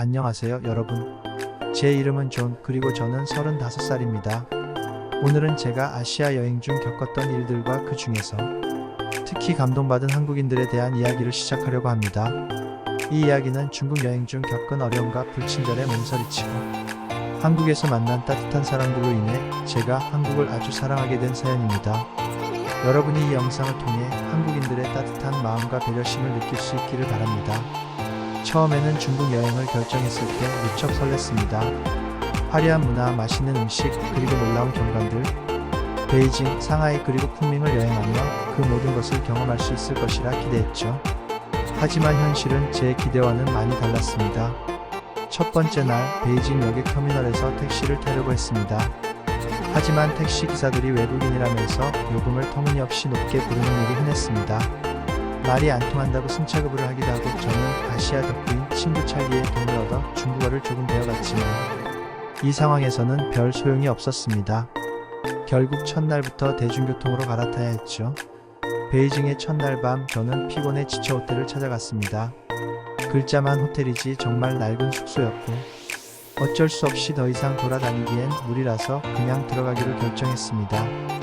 안녕하세요, 여러분. 제 이름은 존, 그리고 저는 35살입니다. 오늘은 제가 아시아 여행 중 겪었던 일들과 그 중에서 특히 감동받은 한국인들에 대한 이야기를 시작하려고 합니다. 이 이야기는 중국 여행 중 겪은 어려움과 불친절에 몸서리치고 한국에서 만난 따뜻한 사람들로 인해 제가 한국을 아주 사랑하게 된 사연입니다. 여러분이 이 영상을 통해 한국인들의 따뜻한 마음과 배려심을 느낄 수 있기를 바랍니다. 처음에는 중국 여행을 결정했을 때 무척 설렜습니다. 화려한 문화, 맛있는 음식, 그리고 놀라운 경관들, 베이징, 상하이 그리고 쿤밍을 여행하며 그 모든 것을 경험할 수 있을 것이라 기대했죠. 하지만 현실은 제 기대와는 많이 달랐습니다. 첫 번째 날 베이징 역의 터미널에서 택시를 타려고 했습니다. 하지만 택시 기사들이 외국인이라면서 요금을 터무니없이 높게 부르는 일이 흔했습니다. 말이 안 통한다고 승차급을 하기도 하고 저는 아시아 덕후인 친구 찰리의 도움을 얻어 중국어를 조금 배워갔지만 이 상황에서는 별 소용이 없었습니다. 결국 첫날부터 대중교통으로 갈아타야 했죠. 베이징의 첫날 밤 저는 피곤해 지쳐 호텔을 찾아갔습니다. 글자만 호텔이지 정말 낡은 숙소였고 어쩔 수 없이 더 이상 돌아다니기엔 무리라서 그냥 들어가기로 결정했습니다.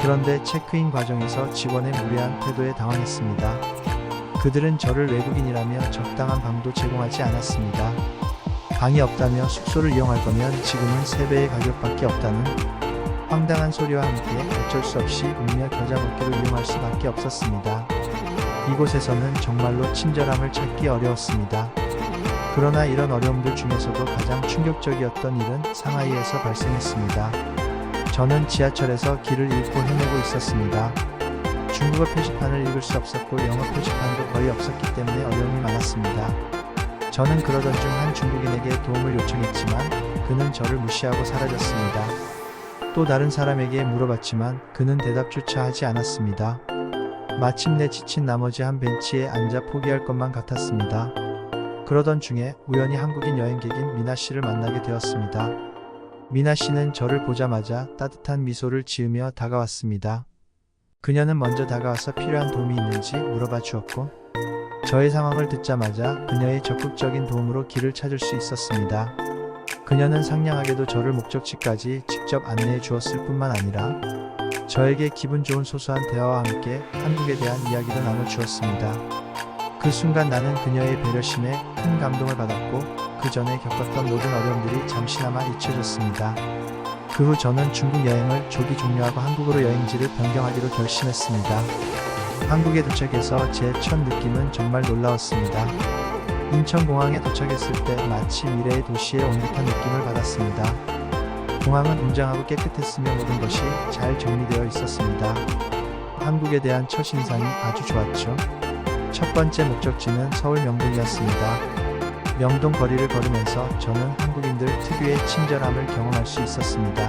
그런데 체크인 과정에서 직원의 무례한 태도에 당황했습니다. 그들은 저를 외국인이라며 적당한 방도 제공하지 않았습니다. 방이 없다며 숙소를 이용할 거면 지금은 3배의 가격밖에 없다는 황당한 소리와 함께 어쩔 수 없이 울며 겨자 먹기를 이용할 수밖에 없었습니다. 이곳에서는 정말로 친절함을 찾기 어려웠습니다. 그러나 이런 어려움들 중에서도 가장 충격적이었던 일은 상하이에서 발생했습니다. 저는 지하철에서 길을 잃고 헤매고 있었습니다. 중국어 표지판을 읽을 수 없었고 영어 표지판도 거의 없었기 때문에 어려움이 많았습니다. 저는 그러던 중 한 중국인에게 도움을 요청했지만 그는 저를 무시하고 사라졌습니다. 또 다른 사람에게 물어봤지만 그는 대답조차 하지 않았습니다. 마침내 지친 나머지 한 벤치에 앉아 포기할 것만 같았습니다. 그러던 중에 우연히 한국인 여행객인 미나 씨를 만나게 되었습니다. 미나 씨는 저를 보자마자 따뜻한 미소를 지으며 다가왔습니다. 그녀는 먼저 다가와서 필요한 도움이 있는지 물어봐 주었고, 저의 상황을 듣자마자 그녀의 적극적인 도움으로 길을 찾을 수 있었습니다. 그녀는 상냥하게도 저를 목적지까지 직접 안내해 주었을 뿐만 아니라, 저에게 기분 좋은 소소한 대화와 함께 한국에 대한 이야기도 나눠 주었습니다. 그 순간 나는 그녀의 배려심에 큰 감동을 받았고, 그 전에 겪었던 모든 어려움들이 잠시나마 잊혀졌습니다. 그 후 저는 중국 여행을 조기 종료하고 한국으로 여행지를 변경하기로 결심했습니다. 한국에 도착해서 제 첫 느낌은 정말 놀라웠습니다. 인천공항에 도착했을 때 마치 미래의 도시에 온 듯한 느낌을 받았습니다. 공항은 웅장하고 깨끗했으며 모든 것이 잘 정리되어 있었습니다. 한국에 대한 첫 인상이 아주 좋았죠. 첫 번째 목적지는 서울 명동이었습니다. 명동 거리를 걸으면서 저는 한국인들 특유의 친절함을 경험할 수 있었습니다.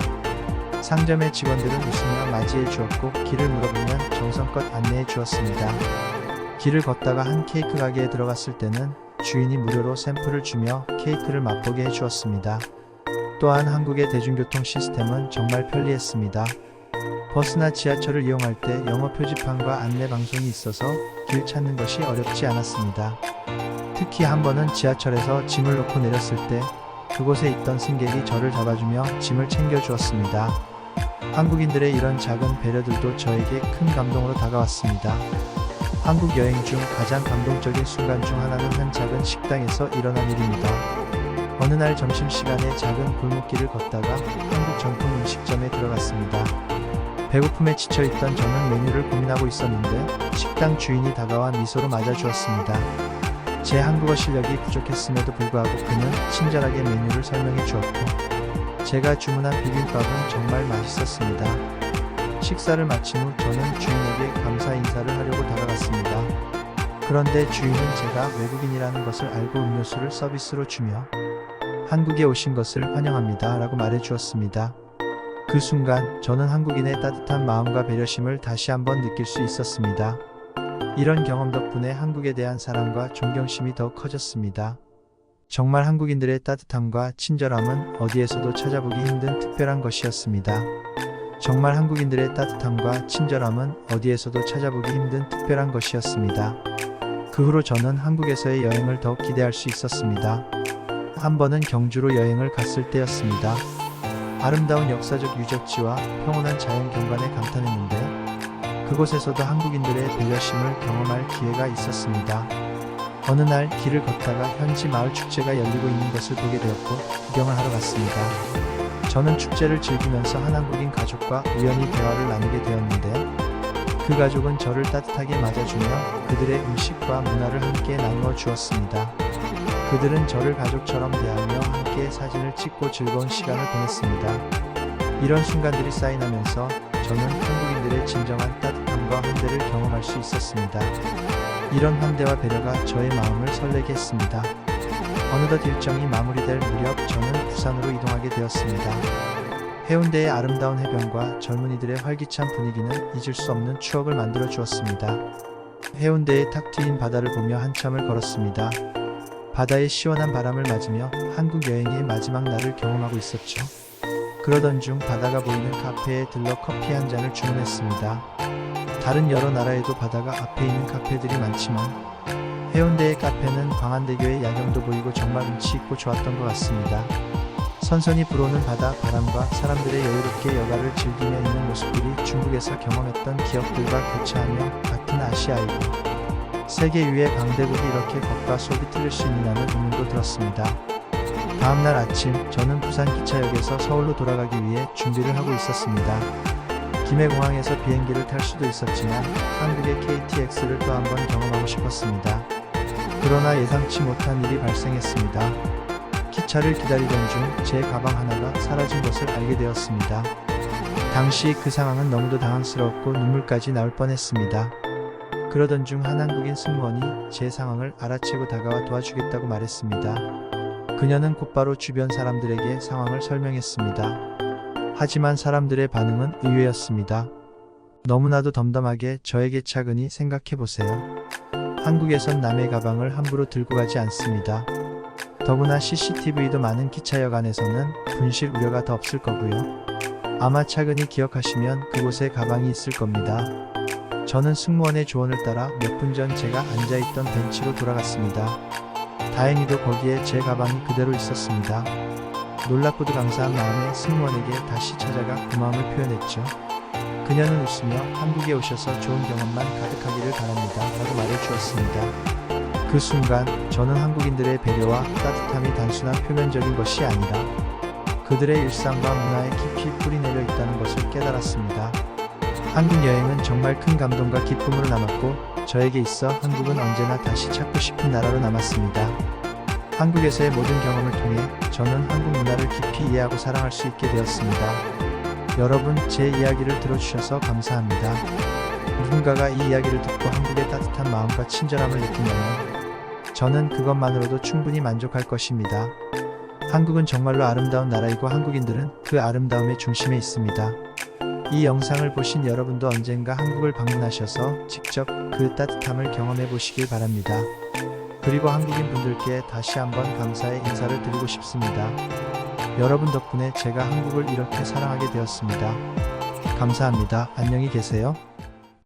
상점의 직원들은 웃으며 맞이해 주었고 길을 물어보면 정성껏 안내해 주었습니다. 길을 걷다가 한 케이크 가게에 들어갔을 때는 주인이 무료로 샘플을 주며 케이크를 맛보게 해 주었습니다. 또한 한국의 대중교통 시스템은 정말 편리했습니다. 버스나 지하철을 이용할 때 영어 표지판과 안내 방송이 있어서 길 찾는 것이 어렵지 않았습니다. 특히 한 번은 지하철에서 짐을 놓고 내렸을 때 그곳에 있던 승객이 저를 잡아주며 짐을 챙겨주었습니다. 한국인들의 이런 작은 배려들도 저에게 큰 감동으로 다가왔습니다. 한국 여행 중 가장 감동적인 순간 중 하나는 한 작은 식당에서 일어난 일입니다. 어느 날 점심시간에 작은 골목길을 걷다가 한국 전통 음식점에 들어갔습니다. 배고픔에 지쳐있던 저는 메뉴를 고민하고 있었는데 식당 주인이 다가와 미소로 맞아주었습니다. 제 한국어 실력이 부족했음에도 불구하고 그는 친절하게 메뉴를 설명해 주었고 제가 주문한 비빔밥은 정말 맛있었습니다. 식사를 마친 후 저는 주인에게 감사 인사를 하려고 다가갔습니다. 그런데 주인은 제가 외국인이라는 것을 알고 음료수를 서비스로 주며 한국에 오신 것을 환영합니다 라고 말해 주었습니다. 그 순간 저는 한국인의 따뜻한 마음과 배려심을 다시 한번 느낄 수 있었습니다. 이런 경험 덕분에 한국에 대한 사랑과 존경심이 더 커졌습니다. 정말 한국인들의 따뜻함과 친절함은 어디에서도 찾아보기 힘든 특별한 것이었습니다. 정말 한국인들의 따뜻함과 친절함은 어디에서도 찾아보기 힘든 특별한 것이었습니다. 그 후로 저는 한국에서의 여행을 더욱 기대할 수 있었습니다. 한 번은 경주로 여행을 갔을 때였습니다. 아름다운 역사적 유적지와 평온한 자연 경관에 감탄했는데 그곳에서도 한국인들의 배려심을 경험할 기회가 있었습니다. 어느 날 길을 걷다가 현지 마을 축제가 열리고 있는 것을 보게 되었고 구경을 하러 갔습니다. 저는 축제를 즐기면서 한 한국인 가족과 우연히 대화를 나누게 되었는데 그 가족은 저를 따뜻하게 맞아주며 그들의 음식과 문화를 함께 나누어 주었습니다. 그들은 저를 가족처럼 대하며 함께 사진을 찍고 즐거운 시간을 보냈습니다. 이런 순간들이 쌓이나면서 저는 한국인들의 진정한 따뜻 함과 환대를 경험할 수 있었습니다. 이런 환대와 배려가 저의 마음을 설레게 했습니다. 어느덧 일정이 마무리될 무렵 저는 부산으로 이동하게 되었습니다. 해운대의 아름다운 해변과 젊은이들의 활기찬 분위기는 잊을 수 없는 추억을 만들어 주었습니다. 해운대의 탁 트인 바다를 보며 한참을 걸었습니다. 바다의 시원한 바람을 맞으며 한국 여행의 마지막 날을 경험하고 있었죠. 그러던 중 바다가 보이는 카페에 들러 커피 한 잔을 주문했습니다. 다른 여러 나라에도 바다가 앞에 있는 카페들이 많지만 해운대의 카페는 광안대교의 야경도 보이고 정말 운치 있고 좋았던 것 같습니다. 선선히 불어오는 바다 바람과 사람들의 여유롭게 여가를 즐기며 있는 모습들이 중국에서 경험했던 기억들과 교차하며 같은 아시아이고 세계 유의 강대국이 이렇게 겉과 속이 틀릴 수 있느냐는 의문도 들었습니다. 다음날 아침 저는 부산 기차역에서 서울로 돌아가기 위해 준비를 하고 있었습니다. 김해공항에서 비행기를 탈 수도 있었지만 한국의 KTX를 또 한 번 경험하고 싶었습니다. 그러나 예상치 못한 일이 발생했습니다. 기차를 기다리던 중 제 가방 하나가 사라진 것을 알게 되었습니다. 당시 그 상황은 너무도 당황스러웠고 눈물까지 나올 뻔했습니다. 그러던 중 한 한국인 승무원이 제 상황을 알아채고 다가와 도와주겠다고 말했습니다. 그녀는 곧바로 주변 사람들에게 상황을 설명했습니다. 하지만 사람들의 반응은 의외였습니다. 너무나도 덤덤하게 저에게 차근히 생각해보세요. 한국에선 남의 가방을 함부로 들고 가지 않습니다. 더구나 CCTV도 많은 기차역 안에서는 분실 우려가 더 없을 거고요. 아마 차근히 기억하시면 그곳에 가방이 있을 겁니다. 저는 승무원의 조언을 따라 몇 분 전 제가 앉아있던 벤치로 돌아갔습니다. 다행히도 거기에 제 가방이 그대로 있었습니다. 놀랍고도 감사한 마음에 승무원에게 다시 찾아가 고마움을 표현했죠. 그녀는 웃으며 한국에 오셔서 좋은 경험만 가득하기를 바랍니다. 라고 말해주었습니다. 그 순간 저는 한국인들의 배려와 따뜻함이 단순한 표면적인 것이 아니라 그들의 일상과 문화에 깊이 뿌리내려 있다는 것을 깨달았습니다. 한국 여행은 정말 큰 감동과 기쁨으로 남았고 저에게 있어 한국은 언제나 다시 찾고 싶은 나라로 남았습니다. 한국에서의 모든 경험을 통해 저는 한국 문화를 깊이 이해하고 사랑할 수 있게 되었습니다. 여러분 제 이야기를 들어주셔서 감사합니다. 누군가가 이 이야기를 듣고 한국의 따뜻한 마음과 친절함을 느낀다면 저는 그것만으로도 충분히 만족할 것입니다. 한국은 정말로 아름다운 나라이고 한국인들은 그 아름다움의 중심에 있습니다. 이 영상을 보신 여러분도 언젠가 한국을 방문하셔서 직접 그 따뜻함을 경험해 보시길 바랍니다. 그리고 한국인 분들께 다시 한번 감사의 인사를 드리고 싶습니다. 여러분 덕분에 제가 한국을 이렇게 사랑하게 되었습니다. 감사합니다. 안녕히 계세요.